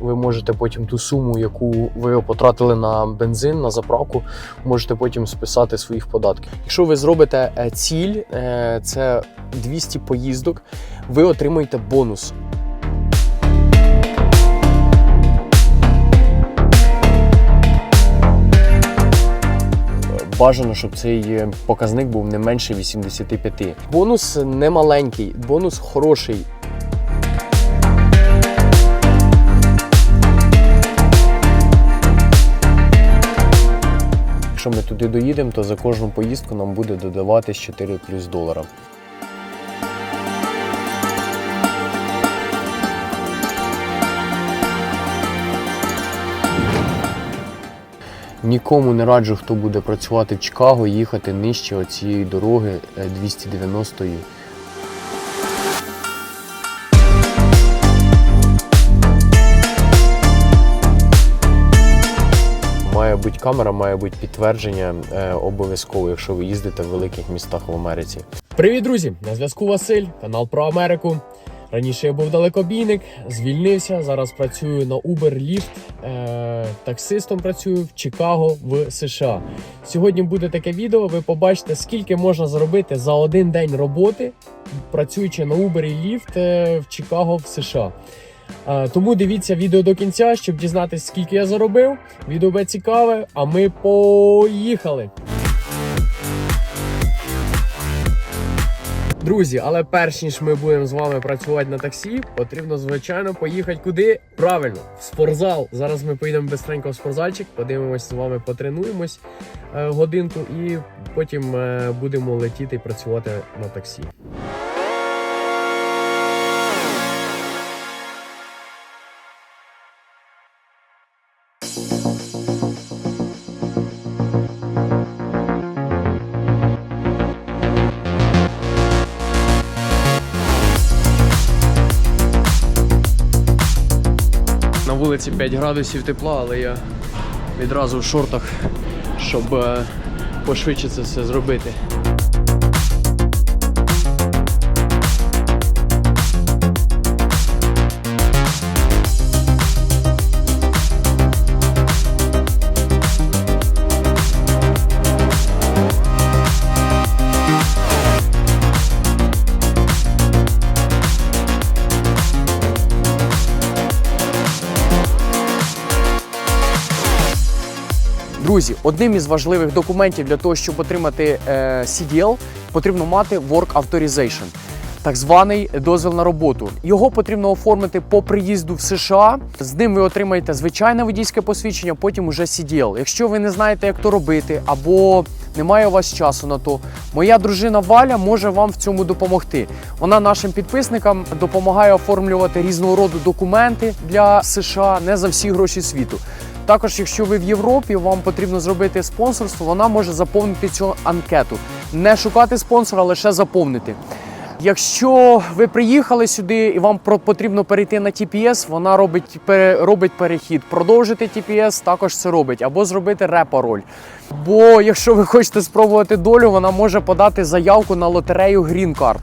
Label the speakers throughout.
Speaker 1: ви можете потім ту суму, яку ви потратили на бензин, на заправку, можете потім списати своїх податків. Якщо ви зробите е, ціль, е, це 200 поїздок, ви отримуєте бонус. Бажано, щоб цей е, показник був не менше 85. Бонус не маленький, бонус хороший. Якщо ми туди доїдемо, то за кожну поїздку нам буде додаватись 4 плюс долара. Нікому не раджу, хто буде працювати в Чикаго, їхати нижче оцієї дороги е, 290-ї. Бути камера, має бути підтвердження е, обов'язково, якщо ви їздите в великих містах в Америці. Привіт, друзі! На зв'язку Василь, канал про Америку. Раніше я був далекобійник, звільнився. Зараз працюю на Uber Lyft, е, таксистом працюю в Чикаго в США. Сьогодні буде таке відео. Ви побачите, скільки можна заробити за один день роботи, працюючи на Uber і Lyft е, в Чикаго в США. Е, Тому дивіться відео до кінця, щоб дізнатися, скільки я заробив. Відео буде цікаве, а ми поїхали. Друзі, але перш ніж ми будемо з вами працювати на таксі, потрібно звичайно поїхати куди? Правильно, в спортзал. Зараз ми поїдемо бистренько в спортзальчик, подивимось з вами, потренуємось е, годинку і потім е, будемо летіти і працювати на таксі. Вулиці 5 градусів тепла, але я відразу в шортах, щоб е, пошвидше це все зробити. Друзі, одним із важливих документів для того, щоб отримати е, CDL, потрібно мати Work Authorization, так званий дозвіл на роботу. Його потрібно оформити по приїзду в США. З ним ви отримаєте звичайне водійське посвідчення, потім уже CDL. Якщо ви не знаєте, як то робити, або немає у вас часу на то, моя дружина Валя може вам в цьому допомогти. Вона нашим підписникам допомагає оформлювати різного роду документи для США не за всі гроші світу. Також, якщо ви в Європі, вам потрібно зробити спонсорство, вона може заповнити цю анкету. Не шукати спонсора, лише заповнити. Якщо ви приїхали сюди і вам потрібно перейти на TPS, вона робить, робить перехід. Продовжити TPS також це робить, або зробити репароль. Бо якщо ви хочете спробувати долю, вона може подати заявку на лотерею Green Card.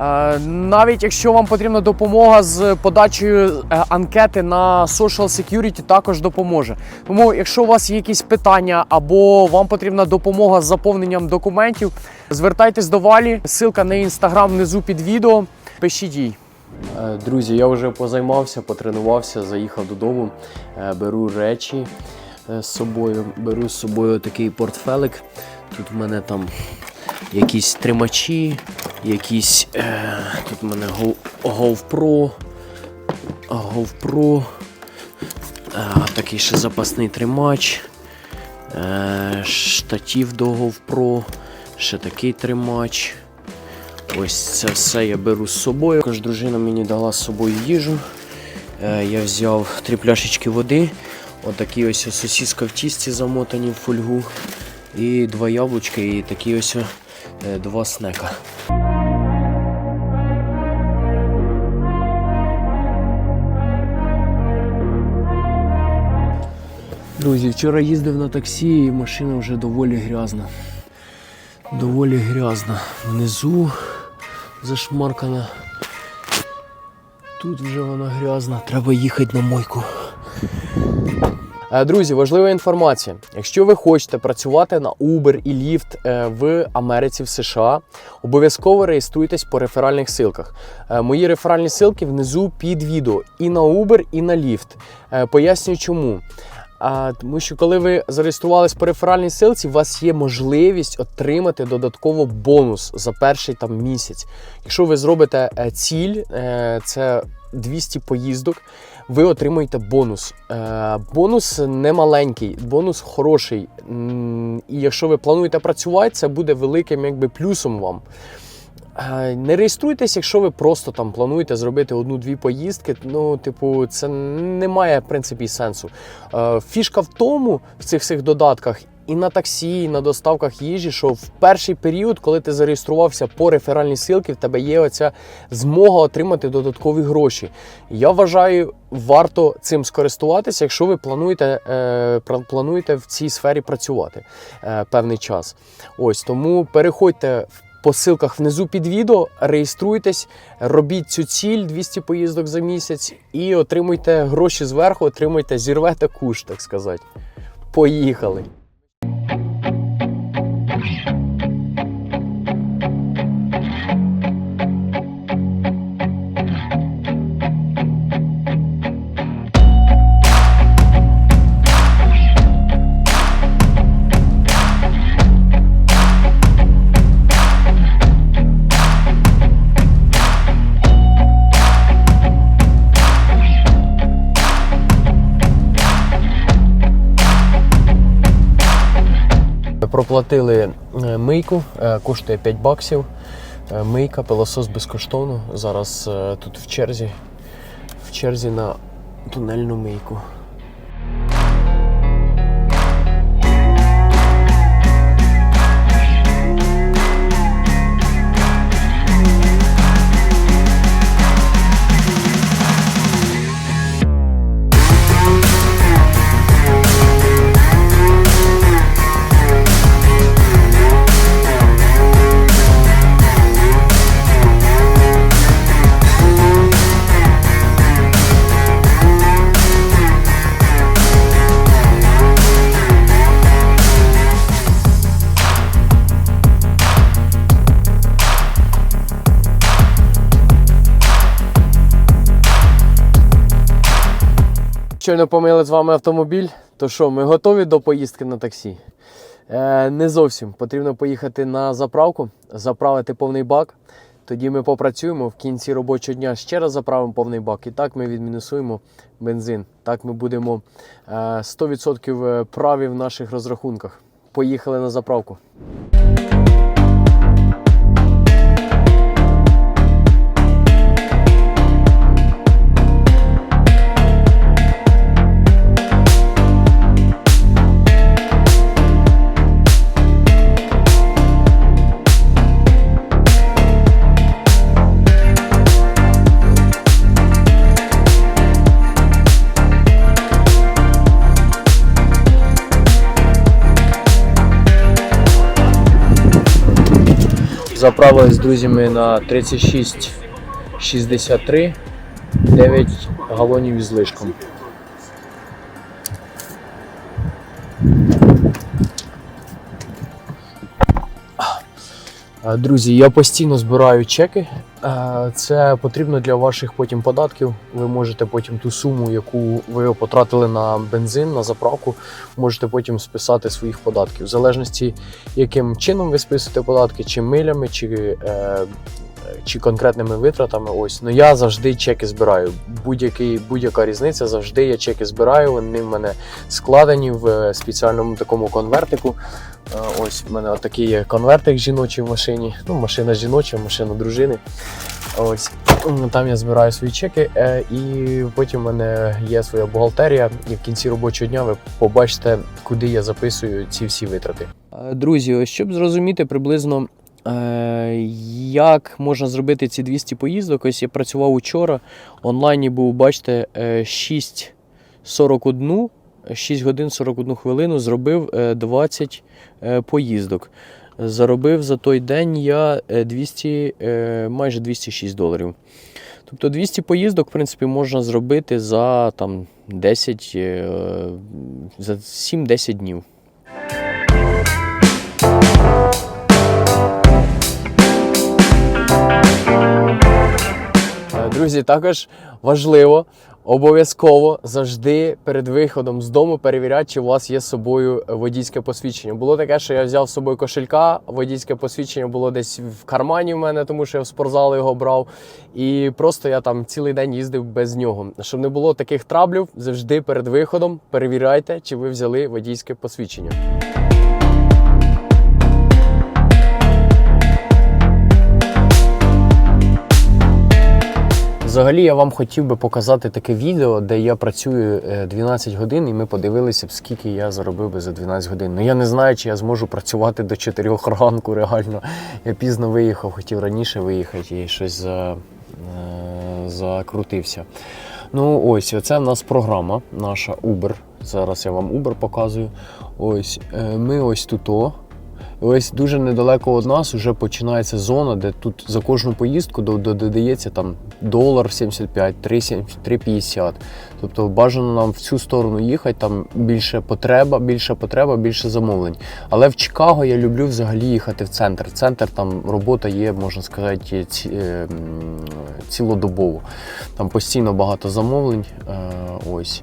Speaker 1: Е, Навіть якщо вам потрібна допомога з подачею е, анкети на Social Security, також допоможе. Тому, якщо у вас є якісь питання або вам потрібна допомога з заповненням документів, звертайтесь до Валі. Ссылка на інстаграм внизу під відео. Пишіть їй. Е, Друзі, я вже позаймався, потренувався, заїхав додому, беру речі з собою. Беру з собою такий портфелик. Тут в мене там якісь тримачі, якісь. Е, тут в мене Go- GoPro. GoPro. Е, такий ще запасний тримач. Е, штатів до GoPro. Ще такий тримач. Ось це все я беру з собою. Також дружина мені дала з собою їжу. Е, я взяв три пляшечки води. Отакі ось сосиска в тісті замотані в фольгу. І два яблучка, і такі ось два снека. Друзі, вчора їздив на таксі і машина вже доволі грязна. Доволі грязна. Внизу зашмаркана. Тут вже вона грязна. Треба їхати на мойку. Е, Друзі, важлива інформація. Якщо ви хочете працювати на Uber і Lyft е, в Америці, в США, обов'язково реєструйтесь по реферальних силках. Е, Мої реферальні силки внизу під відео і на Uber, і на Lyft. Пояснюю чому. А, тому що коли ви зареєструвались по реферальній силці, у вас є можливість отримати додатково бонус за перший там місяць. Якщо ви зробите ціль, це 200 поїздок, ви отримуєте бонус. Е, бонус не маленький, бонус хороший. І якщо ви плануєте працювати, це буде великим якби плюсом вам. Е, Не реєструйтесь, якщо ви просто там плануєте зробити одну-дві поїздки. Ну, типу, це не має в принципі сенсу. Е, Фішка в тому, в цих всіх додатках, і на таксі, і на доставках їжі, що в перший період, коли ти зареєструвався по реферальній силці, в тебе є оця змога отримати додаткові гроші. Я вважаю, варто цим скористуватися, якщо ви плануєте, е, плануєте в цій сфері працювати е, певний час. Ось тому переходьте в по ссылках внизу під відео, реєструйтесь, робіть цю ціль 200 поїздок за місяць і отримуйте гроші зверху, отримуйте, зірвете куш, так сказати. Поїхали! Thank you. Проплатили е, мийку, е, коштує 5 баксів. Е, Мийка, пилосос безкоштовно. Зараз тут в черзі, в черзі на тунельну мийку. Щойно помили з вами автомобіль. То що, ми готові до поїздки на таксі? Е, не зовсім. Потрібно поїхати на заправку, заправити повний бак. Тоді ми попрацюємо в кінці робочого дня ще раз заправимо повний бак. І так ми відмінусуємо бензин. Так ми будемо е, 100% праві в наших розрахунках. Поїхали на заправку. Заправились з друзями на 36,63, 9 галонів із лишком. Друзі, я постійно збираю чеки. Е, Це потрібно для ваших потім податків. Ви можете потім ту суму, яку ви потратили на бензин, на заправку, можете потім списати своїх податків. В залежності, яким чином ви списуєте податки, чи милями, чи, е, чи конкретними витратами. Ось. Ну я завжди чеки збираю. Будь-який, будь-яка різниця, завжди я чеки збираю. Вони в мене складені в е, спеціальному такому конвертику. Е, Ось в мене такий конвертик жіночий в машині. Ну, машина жіноча, машина дружини. Ось там я збираю свої чеки, е, і потім в мене є своя бухгалтерія. І в кінці робочого дня ви побачите, куди я записую ці всі витрати. Друзі, щоб зрозуміти приблизно. Е, Як можна зробити ці 200 поїздок? Ось я працював учора. Онлайні був, бачите, е, 6.41, 6 годин 41 хвилину зробив е, 20 е, поїздок. Заробив за той день я е, 200, е, майже 206 доларів. Тобто 200 поїздок, в принципі, можна зробити за там 10, е, за 7-10 днів. Друзі, також важливо обов'язково завжди перед виходом з дому перевіряти, чи у вас є з собою водійське посвідчення. Було таке, що я взяв з собою кошелька, водійське посвідчення було десь в кармані в мене, тому що я в спортзал його брав. І просто я там цілий день їздив без нього. Щоб не було таких траблів, завжди перед виходом перевіряйте, чи ви взяли водійське посвідчення. Взагалі я вам хотів би показати таке відео, де я працюю е, 12 годин, і ми подивилися б, скільки я заробив би за 12 годин. Ну я не знаю, чи я зможу працювати до 4 ранку. Реально. Я пізно виїхав, хотів раніше виїхати і щось за, е, закрутився. Ну ось, оце в нас програма наша Uber. Зараз я вам Uber показую. Ось е, ми ось тут. Ось дуже недалеко від нас вже починається зона, де тут за кожну поїздку до- до- додається там долар 75, 3,70, 3,50. Тобто бажано нам в цю сторону їхати, там більше потреба, більше потреба, більше замовлень. Але в Чикаго я люблю взагалі їхати в центр. Центр там робота є, можна сказати, е, цілодобово. Там постійно багато замовлень. Е, ось.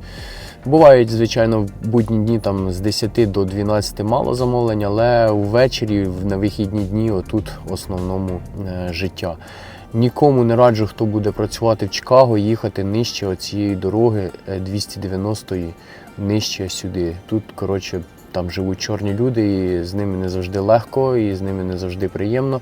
Speaker 1: Бувають, звичайно, в будні дні там з 10 до 12 мало замовлень, але ввечері, на вихідні дні, отут в основному е, життя. Нікому не раджу, хто буде працювати в Чикаго, їхати нижче оцієї дороги е, 290-ї, нижче сюди. Тут, коротше, там живуть чорні люди, і з ними не завжди легко, і з ними не завжди приємно.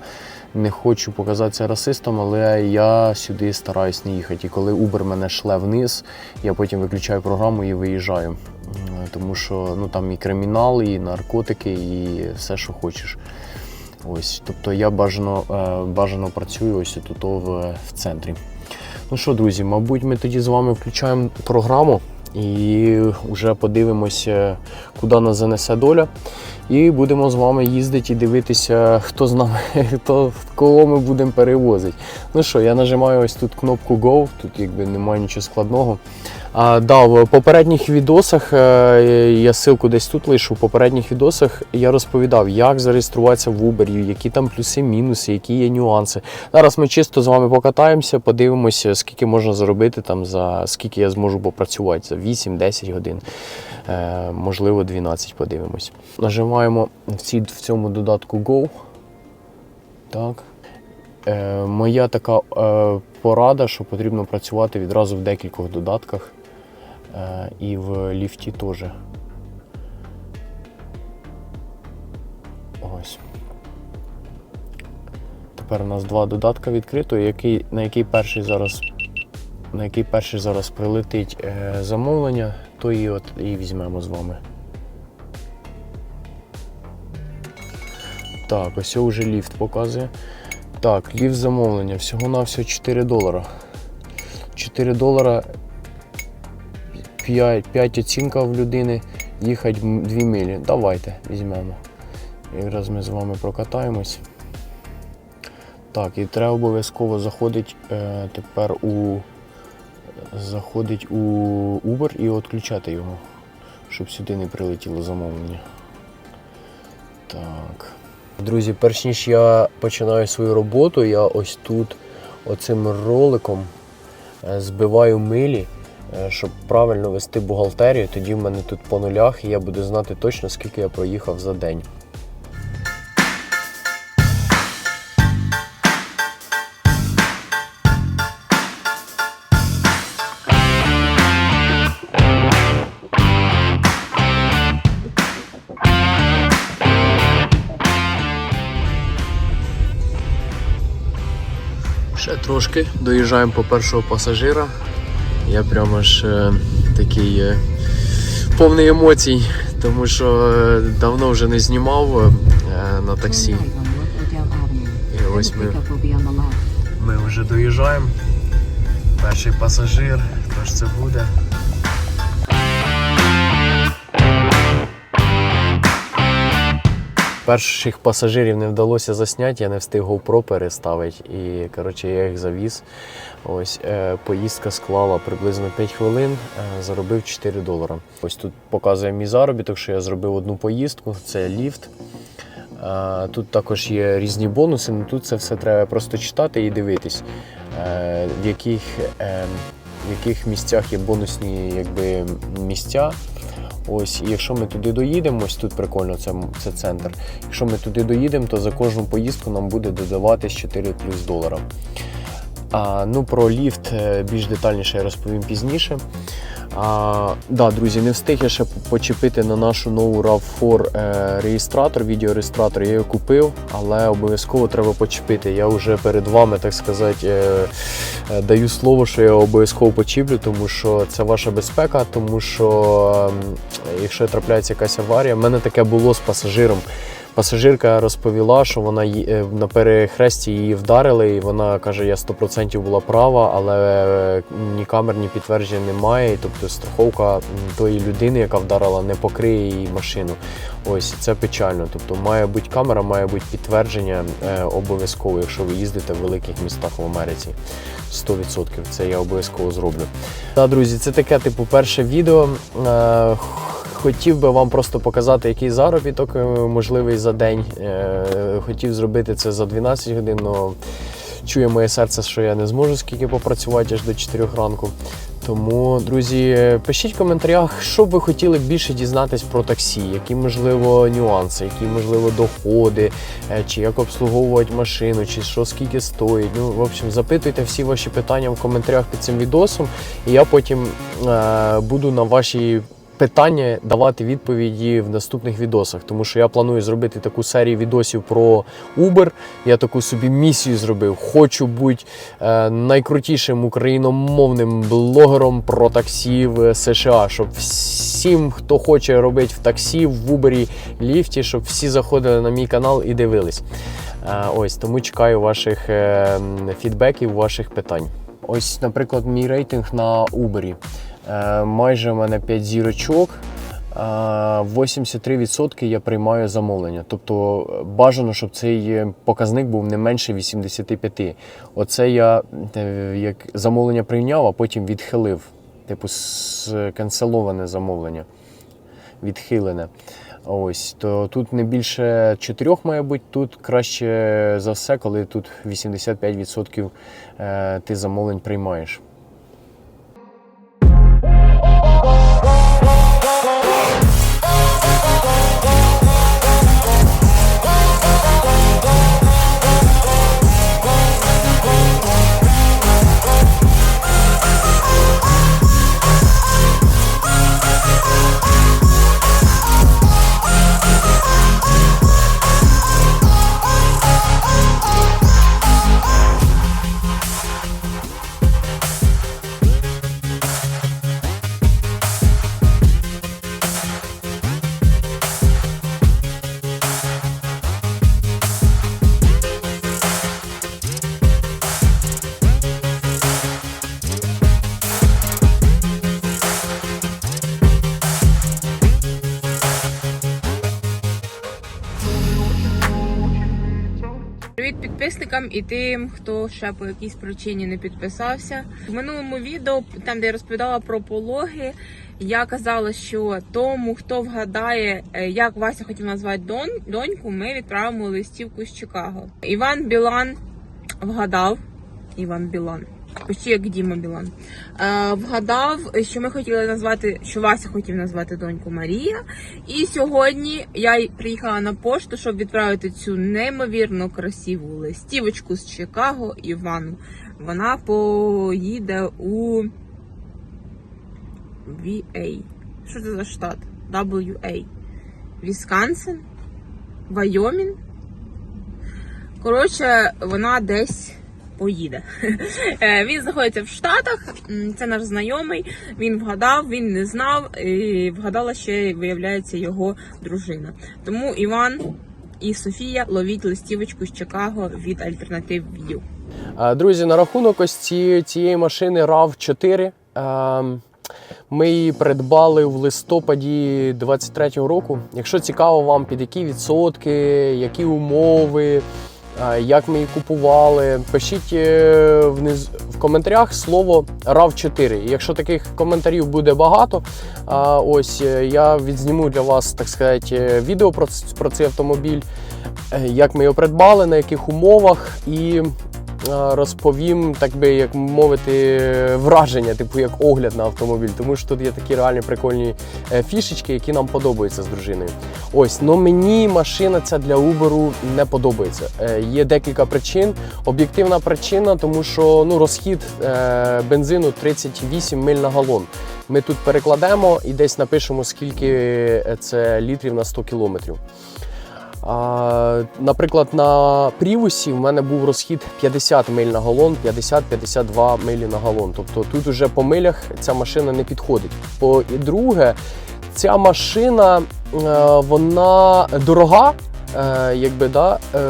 Speaker 1: Не хочу показатися расистом, але я сюди стараюсь не їхати. І коли Uber мене шле вниз, я потім виключаю програму і виїжджаю. Тому що ну, там і кримінал, і наркотики, і все, що хочеш. Ось, тобто я бажано, е, бажано працюю ось тут в, в центрі. Ну що, друзі, мабуть, ми тоді з вами включаємо програму і вже подивимося, куди нас занесе доля. І будемо з вами їздити і дивитися, хто з нами, хто кого ми будемо перевозити. Ну що, я нажимаю ось тут кнопку Go, тут якби немає нічого складного. Да, в попередніх відосах, е, я ссылку десь тут лишу, в попередніх відосах я розповідав, як зареєструватися в Uber, які там плюси, мінуси, які є нюанси. Зараз ми чисто з вами покатаємося, подивимося, скільки можна заробити, там, за скільки я зможу попрацювати, за 8-10 годин, е, можливо 12 подивимось. Нажимаємо в, ці, в цьому додатку Go. Так. Е, моя така порада, що потрібно працювати відразу в декількох додатках і в ліфті теж. Ось. Тепер у нас два додатка відкрито, який, на який перший зараз на який перший зараз прилетить е, замовлення, то і от і візьмемо з вами. Так, ось вже ліфт показує. Так, ліфт замовлення. Всього на всього 4 долара. 4 долара 5, 5 оцінка в людини, їхати 2 милі. Давайте візьмемо. Якраз ми з вами прокатаємось. Так, і треба обов'язково заходить е, тепер у заходить у Uber і відключати його, щоб сюди не прилетіло замовлення. Так. Друзі, перш ніж я починаю свою роботу, я ось тут оцим роликом е, збиваю милі, щоб правильно вести бухгалтерію. Тоді в мене тут по нулях і я буду знати точно, скільки я проїхав за день. Ще трошки доїжджаємо по першого пасажира. Я прямо ж е, такий е, повний емоцій, тому що е, давно вже не знімав е, на таксі. І ось ми, ми вже доїжджаємо. Перший пасажир, хто ж це буде? Перших пасажирів не вдалося засняти, я не встиг GoPro переставити. І коротше, я їх завіз. Ось е, поїздка склала приблизно 5 хвилин, е, заробив 4 долара. Ось тут показує мій заробіток, що я зробив одну поїздку, це ліфт. Е, Тут також є різні бонуси, але тут це все треба просто читати і дивитись, в яких, в яких місцях є бонусні якби, місця. Ось, і якщо ми туди доїдемо, ось тут прикольно, це, це центр. Якщо ми туди доїдемо, то за кожну поїздку нам буде додаватись 4 плюс долара. А, ну, про ліфт е, більш детальніше я розповім пізніше. А, да, друзі, не встиг я ще почепити на нашу нову RAV4 е, реєстратор, відеореєстратор. Я його купив, але обов'язково треба почепити. Я вже перед вами, так сказати, е, е, даю слово, що я обов'язково почіплю, тому що це ваша безпека, тому що ем, якщо трапляється якась аварія, в мене таке було з пасажиром. Пасажирка розповіла, що вона е, на перехресті її вдарили, і вона каже, я 100% була права, але е, ні камер, ні підтверджень немає. Тобто страховка тої людини, яка вдарила, не покриє її машину. Ось це печально. Тобто має бути камера, має бути підтвердження е, обов'язково, якщо ви їздите в великих містах в Америці. 100% це я обов'язково зроблю. Та, друзі, це таке, типу, перше відео. Хотів би вам просто показати, який заробіток е, можливий за день. Е, Хотів зробити це за 12 годин, але чує моє серце, що я не зможу скільки попрацювати аж до 4 ранку. Тому, друзі, пишіть в коментарях, що б ви хотіли більше дізнатись про таксі, які можливо нюанси, які можливо доходи, е, чи як обслуговувати машину, чи що скільки стоїть. Ну, в общем, запитуйте всі ваші питання в коментарях під цим відосом, і я потім е, буду на ваші питання давати відповіді в наступних відосах, тому що я планую зробити таку серію відосів про Uber. Я таку собі місію зробив. Хочу бути е, найкрутішим україномовним блогером про таксі в США, щоб всім, хто хоче робити в таксі, в Uber, ліфті, щоб всі заходили на мій канал і дивились. Е, ось тому чекаю ваших е, фідбеків, ваших питань. Ось, наприклад, мій рейтинг на Uber. Е, майже в мене 5 зірочок. е, 83% я приймаю замовлення. Тобто е, бажано, щоб цей е, показник був не менше 85%. Оце я е, як замовлення прийняв, а потім відхилив. Типу, сканцеловане замовлення. Відхилене. Ось, то тут не більше чотирьох має бути, тут краще за все, коли тут 85% е, ти замовлень приймаєш.
Speaker 2: Підписникам і тим, хто ще по якійсь причині не підписався. В минулому відео, там де я розповідала про пологи, я казала, що тому, хто вгадає, е, як Вася хотів назвати дон, доньку, ми відправимо листівку з Чикаго. Іван Білан вгадав. Іван Білан. Почти як Діма Білан. Е, вгадав, що ми хотіли назвати, що Вася хотів назвати доньку Марія. І сьогодні я приїхала на пошту, щоб відправити цю неймовірно красиву листівочку з Чикаго Івану. Вона поїде у VA. Що це за штат? WA. Вісконсин? Вайомін? Коротше, вона десь поїде. Е, Він знаходиться в Штатах, це наш знайомий. Він вгадав, він не знав, і вгадала ще, виявляється, його дружина. Тому Іван і Софія ловіть листівочку з Чикаго від Alternative View.
Speaker 1: Е, Друзі, на рахунок ось ці, цієї машини RAV 4. ем, Ми її придбали в листопаді 23-го року. Якщо цікаво вам, під які відсотки, які умови, як ми її купували, пишіть е, вниз в коментарях слово RAV4. Якщо таких коментарів буде багато, ось е, я відзніму для вас, так сказати, е, відео про, цей автомобіль, як ми його придбали, на яких умовах і. Розповім, так би як мовити, враження, типу як огляд на автомобіль, тому що тут є такі реальні прикольні е, фішечки, які нам подобаються з дружиною. Ось, ну мені машина ця для Uber не подобається. Е, Є декілька причин. Об'єктивна причина, тому що ну розхід е, бензину 38 миль на галон. Ми тут перекладемо і десь напишемо, скільки це літрів на 100 кілометрів. А, наприклад, на Прівусі в мене був розхід 50 миль на галон, 50-52 милі на галон. Тобто тут уже по милях ця машина не підходить. По і друге, ця машина е, вона дорога, е, якби да. е,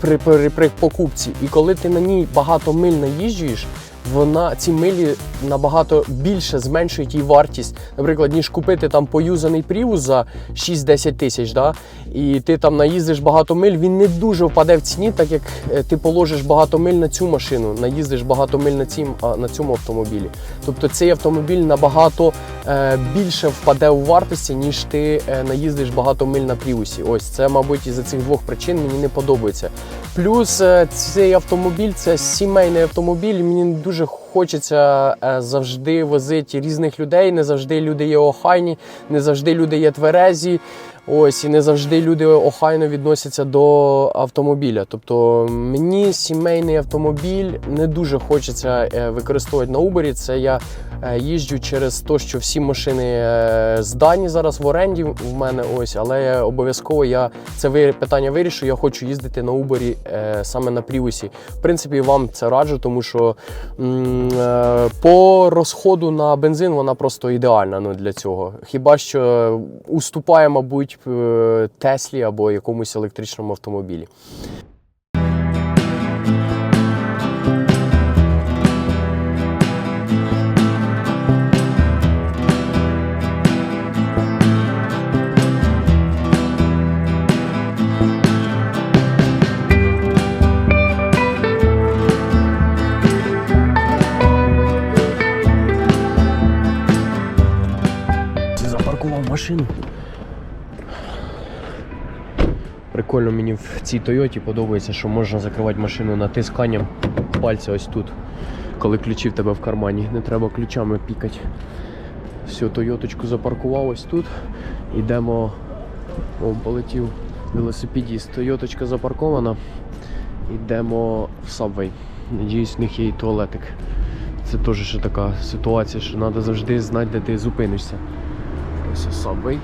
Speaker 1: При, при, при покупці, і коли ти на ній багато миль наїжджуєш, вона ці милі набагато більше зменшують її вартість, наприклад, ніж купити там поюзаний Prius за 6-10 тисяч, да? і ти там наїздиш багато миль, він не дуже впаде в ціні, так як е, ти положиш багато миль на цю машину, наїздиш багато миль на, цім, на цьому автомобілі. Тобто цей автомобіль набагато е, більше впаде у вартості, ніж ти е, наїздиш багато миль на Пріусі. Ось це, мабуть, із-за цих двох причин мені не подобається. Плюс е, цей автомобіль це сімейний автомобіль. Мені дуже хочеться е, завжди возити різних людей. Не завжди люди є охайні, не завжди люди є тверезі. Ось і не завжди люди охайно відносяться до автомобіля. Тобто мені сімейний автомобіль не дуже хочеться е, використовувати на Uber. Це я е, їжджу через те, що всі машини е, здані зараз в оренді в мене. Ось, але обов'язково я це питання вирішу. Я хочу їздити на Uber саме на Пріусі. В принципі, вам це раджу, тому що по розходу на бензин вона просто ідеальна ну, для цього. Хіба що уступає, мабуть, е, Теслі або якомусь електричному автомобілі. Машину. Прикольно мені в цій Тойоті подобається, що можна закривати машину натисканням пальця ось тут. Коли ключі в тебе в кармані, не треба ключами пікати. Все, Тойоточку запаркував ось тут. Йдемо. О, полетів велосипедіст. Тойоточка запаркована. Йдемо в Subway. Надіюсь, в них є і туалетик. Це теж ще така ситуація, що треба завжди знати, де ти зупинишся. Ось Subway.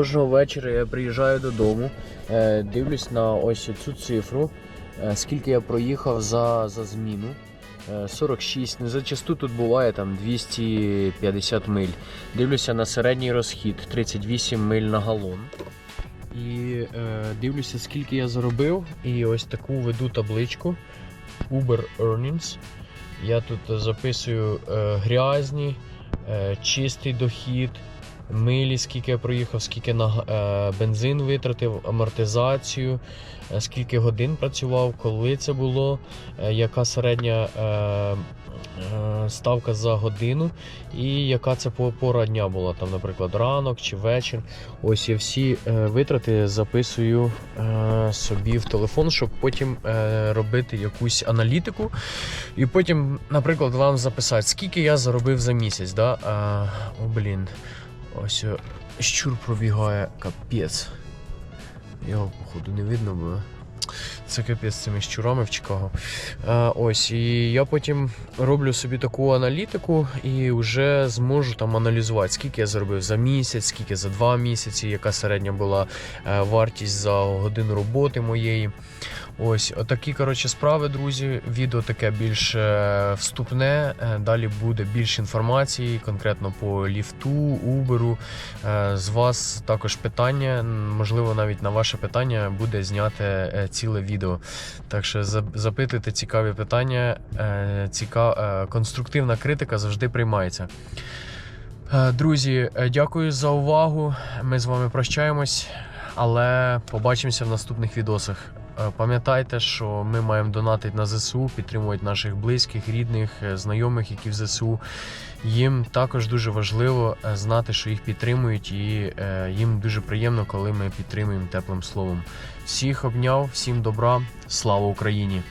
Speaker 1: Кожного вечора я приїжджаю додому, е, дивлюсь на ось цю цифру, е, скільки я проїхав за, за зміну. Е, 46, ну зачасту тут буває там 250 миль. Дивлюся на середній розхід 38 миль на галон. і е, дивлюся, скільки я заробив. І ось таку веду табличку Uber Earnings. Я тут записую е, грязні, е, чистий дохід, милі, скільки я проїхав, скільки на е, бензин витратив, амортизацію, е, скільки годин працював, коли це було, е, яка середня ставка за годину, і яка це пора дня була, там, наприклад, ранок чи вечір. Ось я всі витрати записую собі в телефон, щоб потім робити якусь аналітику. І потім, наприклад, вам записати, скільки я заробив за місяць. Да? О, блін. Ось е, щур пробігає капець. Його, походу, не видно, бо це капець з цими щурами в Чикаго. А, ось, і я потім роблю собі таку аналітику і вже зможу там аналізувати, скільки я заробив за місяць, скільки за два місяці, яка середня була е, вартість за годину роботи моєї. Ось, отакі коротше справи, друзі. Відео таке більш е, вступне. Е, Далі буде більше інформації, конкретно по ліфту, Уберу. Е, З вас також питання. Можливо, навіть на ваше питання буде зняте е, ціле відео. Так що запитуйте цікаві питання. Ціка... Конструктивна критика завжди приймається. Друзі, дякую за увагу. Ми з вами прощаємось, але побачимося в наступних відосах. Е, Пам'ятайте, що ми маємо донатити на ЗСУ, підтримувати наших близьких, рідних, е, знайомих, які в ЗСУ. Їм також дуже важливо е, знати, що їх підтримують, і їм дуже приємно, коли ми підтримуємо теплим словом. Всіх обняв, всім добра, слава Україні!